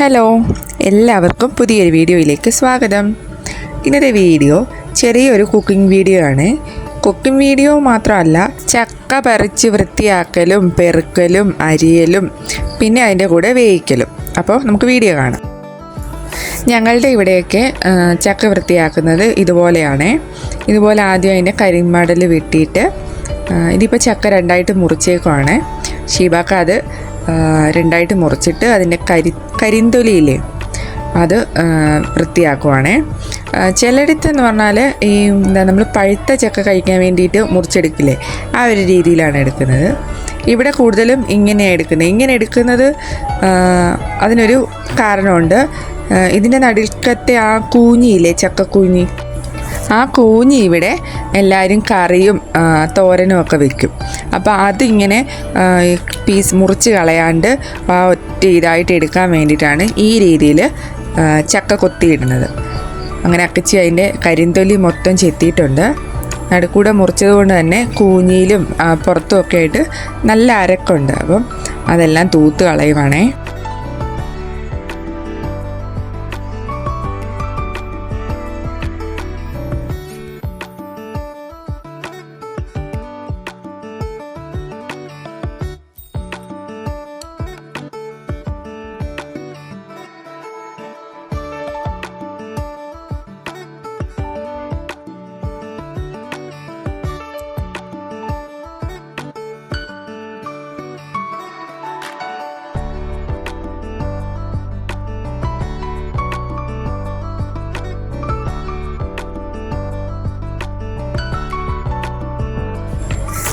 Hello എല്ലാവർക്കും പുതിയൊരു വീഡിയോയിലേക്ക് സ്വാഗതം. ഇന്നത്തെ വീഡിയോ ചെറിയൊരു കുക്കിംഗ് വീഡിയോ ആണ്. കുക്കിംഗ് വീഡിയോ മാത്രമല്ല ചക്ക പറിച്ച് വൃത്തിയാക്കലും പെറുക്കലും അരിയലും പിന്നെ അതിന്റെ കൂടെ വേവിക്കലും. അപ്പോൾ നമുക്ക് വീഡിയോ കാണാം. ഞങ്ങളുടെ ഇവിടെയൊക്കെ ചക്ക വൃത്തിയാക്കുന്നത് ഇതുപോലെയാണ്. ഇതുപോലെ ആദ്യം അതിന്റെ കരിമടൽ വെട്ടിയിട്ട് ഇതിപ്പോൾ ചക്ക രണ്ടായിട്ട് മുറിച്ചേക്കുവാണ്. ഷീബാക്ക അത് രണ്ടായിട്ട് മുറിച്ചിട്ട് അതിന്റെ കരി കരിന്തൊലിയില്ലേ അത് വൃത്തിയാക്കുവാണേ. എന്ന് പറഞ്ഞാൽ ഈ എന്താ നമ്മൾ പഴുത്ത ചക്ക കഴിക്കാൻ വേണ്ടിയിട്ട് മുറിച്ചെടുക്കില്ലേ ആ ഒരു രീതിയിലാണ് എടുക്കുന്നത്. ഇവിടെ കൂടുതലും ഇങ്ങനെയാണ് എടുക്കുന്നത്. ഇങ്ങനെ എടുക്കുന്നത് അതിനൊരു കാരണമുണ്ട്. ഇതിന്റെ നടുക്കത്തെ ആ കൂഞ്ഞിയില്ലേ ചക്കക്കൂഞ്ഞി? ആ കൂഞ്ഞി ഇവിടെ എല്ലാവരും കറിയും തോരനും ഒക്കെ വെക്കും. അപ്പോൾ അതിങ്ങനെ പീസ് മുറിച്ച് കളയാണ്ട് ആ ഒറ്റ ഇതായിട്ട് എടുക്കാൻ വേണ്ടിയിട്ടാണ് ഈ രീതിയിൽ ചക്ക കൊത്തിയിടുന്നത്. അങ്ങനെ അക്കച്ചി അതിന്റെ കരിന്തൊലി മൊത്തം ചെത്തിയിട്ടുണ്ട്. നടുക്കൂടെ മുറിച്ചത് കൊണ്ട് തന്നെ കൂഞ്ഞിയിലും പുറത്തുമൊക്കെ ആയിട്ട് നല്ല അരക്കുണ്ട്. അപ്പം അതെല്ലാം തൂത്ത് കളയുവാണേ.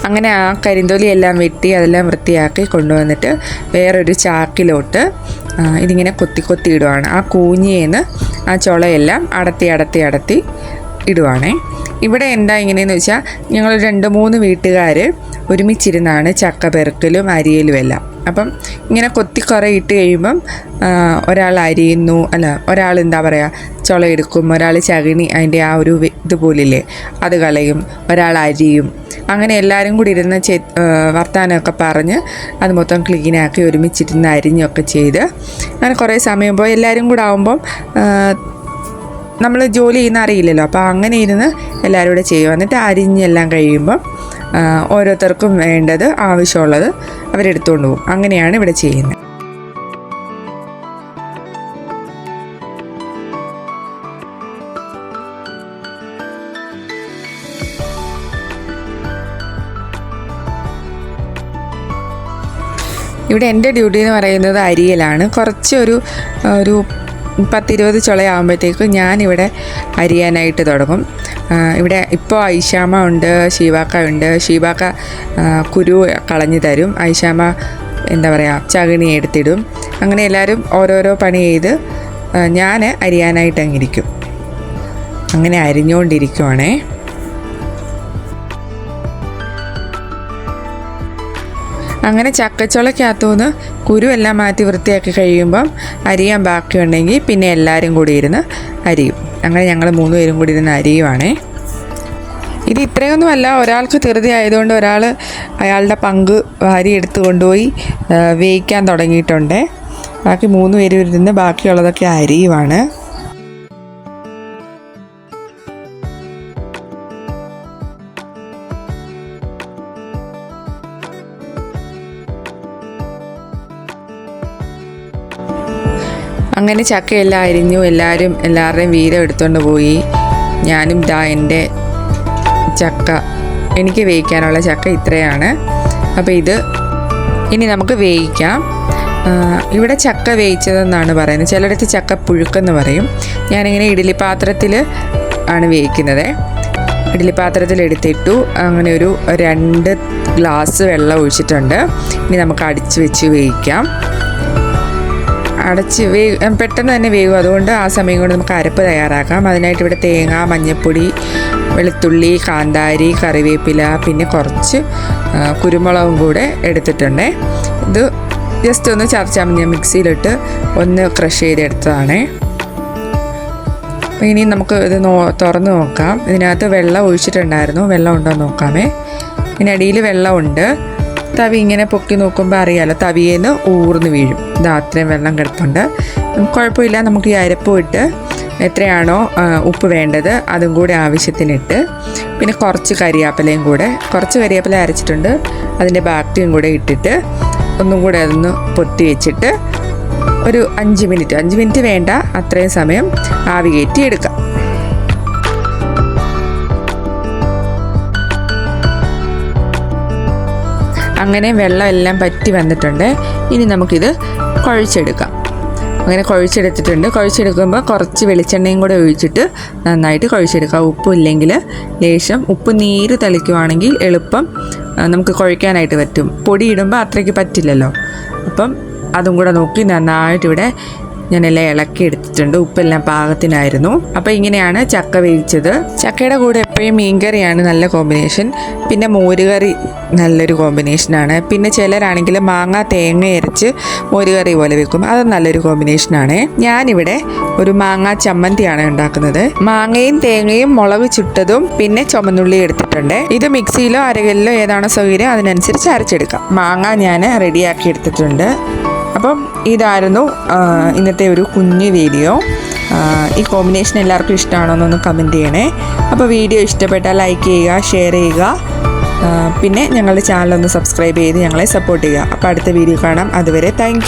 അങ്ങനെ ആ കരിന്തൊലി എല്ലാം വെട്ടി അതെല്ലാം വൃത്തിയാക്കി കൊണ്ടുവന്നിട്ട് വേറൊരു ചാക്കിലോട്ട് ഇതിങ്ങനെ കൊത്തി കൊത്തി ഇടുവാണ്. ആ കൂഞ്ഞിയേന്ന് ആ ചുളയെല്ലാം അടത്തി അടത്തി അടത്തി ഇടുവാണേ. ഇവിടെ എന്താ ഇങ്ങനെയെന്ന് വെച്ചാൽ ഞങ്ങൾ രണ്ട് മൂന്ന് വീട്ടുകാർ ഒരുമിച്ചിരുന്നാണ് ചക്ക പെറുക്കലും അരിയലും എല്ലാം. അപ്പം ഇങ്ങനെ കൊത്തി കുറേ ഇട്ട് കഴിയുമ്പം ഒരാൾ അരിയുന്നു. അല്ല ഒരാൾ എന്താ പറയുക ചുള എടുക്കും. ഒരാൾ ചകിണി അതിന്റെ ആ ഒരു ഇതുപോലില്ലേ അത് കളയും. ഒരാൾ അരിയും. അങ്ങനെ എല്ലാവരും കൂടി ഇരുന്ന് ചെ വർത്താനമൊക്കെ പറഞ്ഞ് അത് മൊത്തം ക്ലീനാക്കി ഒരുമിച്ചിരുന്ന് അരിഞ്ഞൊക്കെ ചെയ്ത് അങ്ങനെ കുറേ സമയം പോയി. എല്ലാവരും കൂടെ ആകുമ്പം നമ്മൾ ജോലി ചെയ്യുന്ന അറിയില്ലല്ലോ. അപ്പോൾ അങ്ങനെ ഇരുന്ന് എല്ലാവരും കൂടെ ചെയ്യും എന്നിട്ട് അരിഞ്ഞെല്ലാം കഴിയുമ്പം ഓരോരുത്തർക്കും വേണ്ടത് ആവശ്യമുള്ളത് അവരെടുത്തുകൊണ്ട് പോകും. അങ്ങനെയാണ് ഇവിടെ ചെയ്യുന്നത്. ഇവിടെ എന്റെ ഡ്യൂട്ടി എന്ന് പറയുന്നത് അരിയലാണ്. കുറച്ചൊരു ഒരു പത്തിരുപത് ചുളയാകുമ്പോഴത്തേക്കും ഞാനിവിടെ അരിയാനായിട്ട് തുടങ്ങും. ഇവിടെ ഇപ്പോൾ ഐഷാമ ഉണ്ട് ഷീവാക്ക ഉണ്ട്. ഷീവാക്ക കുരു കളഞ്ഞു തരും. ഐഷാമ എന്താ പറയുക ചകിണി എടുത്തിടും. അങ്ങനെ എല്ലാവരും ഓരോരോ പണി ചെയ്ത് ഞാൻ അരിയാനായിട്ട് അങ്ങിരിക്കും അങ്ങനെ അരിഞ്ഞുകൊണ്ടിരിക്കുവാണേ. അങ്ങനെ ചക്കച്ചുളക്കകത്തുനിന്ന് കുരുവെല്ലാം മാറ്റി വൃത്തിയാക്കി കഴിയുമ്പം അരിയാൻ ബാക്കിയുണ്ടെങ്കിൽ പിന്നെ എല്ലാവരും കൂടി ഇരുന്ന് അരിയും. അങ്ങനെ ഞങ്ങൾ മൂന്ന് പേരും കൂടി ഇരുന്ന് അരിയുവാണേ. ഇത് ഇത്രയൊന്നുമല്ല ഒരാൾക്ക് ധൃതി ആയതുകൊണ്ട് ഒരാൾ അയാളുടെ പങ്ക് വാരി എടുത്തു കൊണ്ടുപോയി വേവിക്കാൻ തുടങ്ങിയിട്ടുണ്ട്. ബാക്കി മൂന്ന് പേരും ഇരുന്ന് ബാക്കിയുള്ളതൊക്കെ അരിയുവാണ്. അങ്ങനെ ചക്കയെല്ലാം അരിഞ്ഞു എല്ലാവരും എല്ലാവരുടെയും വീരം എടുത്തുകൊണ്ട് പോയി. ഞാനും ദാ എന്റെ ചക്ക. എനിക്ക് വേവിക്കാനുള്ള ചക്ക ഇത്രയാണ്. അപ്പോൾ ഇത് ഇനി നമുക്ക് വേവിക്കാം. ഇവിടെ ചക്ക വേവിച്ചതെന്നാണ് പറയുന്നത്. ചിലയിടത്ത് ചക്ക പുഴുക്കെന്ന് പറയും. ഞാനിങ്ങനെ ഇഡ്ഡലി പാത്രത്തിൽ ആണ് വേവിക്കുന്നത്. ഇഡ്ഡലി പാത്രത്തിൽ എടുത്തിട്ടു. അങ്ങനെ ഒരു രണ്ട് ഗ്ലാസ് വെള്ളം ഒഴിച്ചിട്ടുണ്ട്. ഇനി നമുക്ക് അടിച്ച് വെച്ച് വേവിക്കാം. അടച്ച് വേ പെട്ടെന്ന് തന്നെ വേവും അതുകൊണ്ട് ആ സമയം കൊണ്ട് നമുക്ക് അരപ്പ് തയ്യാറാക്കാം. അതിനായിട്ട് ഇവിടെ തേങ്ങ മഞ്ഞൾപ്പൊടി വെളുത്തുള്ളി കാന്താരി കറിവേപ്പില പിന്നെ കുറച്ച് കുരുമുളകും കൂടെ എടുത്തിട്ടുണ്ട്. ഇത് ജസ്റ്റ് ഒന്ന് ചതച്ചാൽ ഞാൻ മിക്സിയിലിട്ട് ഒന്ന് ക്രഷ് ചെയ്തെടുത്തതാണ്. അപ്പോൾ ഇനി നമുക്ക് ഇത് നോ തുറന്ന് നോക്കാം. ഇതിനകത്ത് വെള്ളം ഒഴിച്ചിട്ടുണ്ടായിരുന്നു. വെള്ളം ഉണ്ടോ നോക്കാമേ. ഇതിനടിയിൽ വെള്ളമുണ്ട്. തവി ഇങ്ങനെ പൊക്കി നോക്കുമ്പോൾ അറിയാലോ തവിയേന്ന് ഊർന്ന് വീഴും. ഇതാ അത്രയും വെള്ളം കിടപ്പുണ്ട്. കുഴപ്പമില്ല. നമുക്ക് ഈ അരപ്പ് ഇട്ട് എത്രയാണോ ഉപ്പ് വേണ്ടത് അതും കൂടെ ആവശ്യത്തിനിട്ട് പിന്നെ കുറച്ച് കരിയാപ്പിലയും കൂടെ കുറച്ച് കരിയാപ്പില അരച്ചിട്ടുണ്ട്. അതിന്റെ ബാക്കിയും കൂടെ ഇട്ടിട്ട് ഒന്നും കൂടെ അതൊന്ന് പൊത്തി വെച്ചിട്ട് ഒരു അഞ്ച് മിനിറ്റ് അഞ്ച് മിനിറ്റ് വേണ്ട അത്രയും സമയം ആവി കയറ്റി അങ്ങനെ വെള്ളം എല്ലാം പറ്റി വന്നിട്ടുണ്ട്. ഇനി നമുക്കിത് കുഴച്ചെടുക്കാം. അങ്ങനെ കുഴച്ചെടുത്തിട്ടുണ്ട്. കുഴച്ചെടുക്കുമ്പോൾ കുറച്ച് വെളിച്ചെണ്ണയും കൂടെ ഒഴിച്ചിട്ട് നന്നായിട്ട് കുഴച്ചെടുക്കുക ഉപ്പില്ലെങ്കിൽ ലേശം ഉപ്പ് നീര് തളിക്കുവാണെങ്കിൽ എളുപ്പം നമുക്ക് കുഴക്കാനായിട്ട് പറ്റും. പൊടി ഇടുമ്പോൾ അത്രയ്ക്ക് പറ്റില്ലല്ലോ. അപ്പം അതും കൂടെ നോക്കി നന്നായിട്ട് ഇവിടെ ഞാനെല്ലാം ഇളക്കി എടുത്തിട്ടുണ്ട്. ഉപ്പെല്ലാം പാകത്തിനായിരുന്നു. അപ്പോൾ ഇങ്ങനെയാണ് ചക്ക വേവിച്ചത്. ചക്കയുടെ കൂടെ എപ്പോഴും മീൻകറിയാണ് നല്ല കോമ്പിനേഷൻ പിന്നെ മോരുകറി നല്ലൊരു കോമ്പിനേഷനാണ് പിന്നെ ചിലരാണെങ്കിൽ മാങ്ങ തേങ്ങ അരച്ച് മോരുകറി പോലെ വെക്കും. അത് നല്ലൊരു കോമ്പിനേഷനാണ് ഞാനിവിടെ ഒരു മാങ്ങ ചമ്മന്തിയാണ് ഉണ്ടാക്കുന്നത്. മാങ്ങയും തേങ്ങയും മുളക് ചുട്ടതും പിന്നെ ചുമന്നുള്ളി എടുത്തിട്ടുണ്ട്. ഇത് മിക്സിയിലോ അരകലിലോ ഏതാണോ സൗകര്യം അതിനനുസരിച്ച് അരച്ചെടുക്കാം. മാങ്ങ ഞാൻ റെഡിയാക്കി എടുത്തിട്ടുണ്ട്. അപ്പം ഇതായിരുന്നു ഇന്നത്തെ ഒരു കുഞ്ഞു വീഡിയോ. ഈ കോമ്പിനേഷൻ എല്ലാവർക്കും ഇഷ്ടമാണോ എന്നൊന്ന് കമന്റ് ചെയ്യണേ. അപ്പോൾ വീഡിയോ ഇഷ്ടപ്പെട്ടാൽ ലൈക്ക് ചെയ്യുക ഷെയർ ചെയ്യുക. പിന്നെ ഞങ്ങളുടെ ചാനൽ ഒന്ന് സബ്സ്ക്രൈബ് ചെയ്ത് ഞങ്ങളെ സപ്പോർട്ട് ചെയ്യുക. അപ്പോൾ അടുത്ത വീഡിയോ കാണാം. അതുവരെ താങ്ക്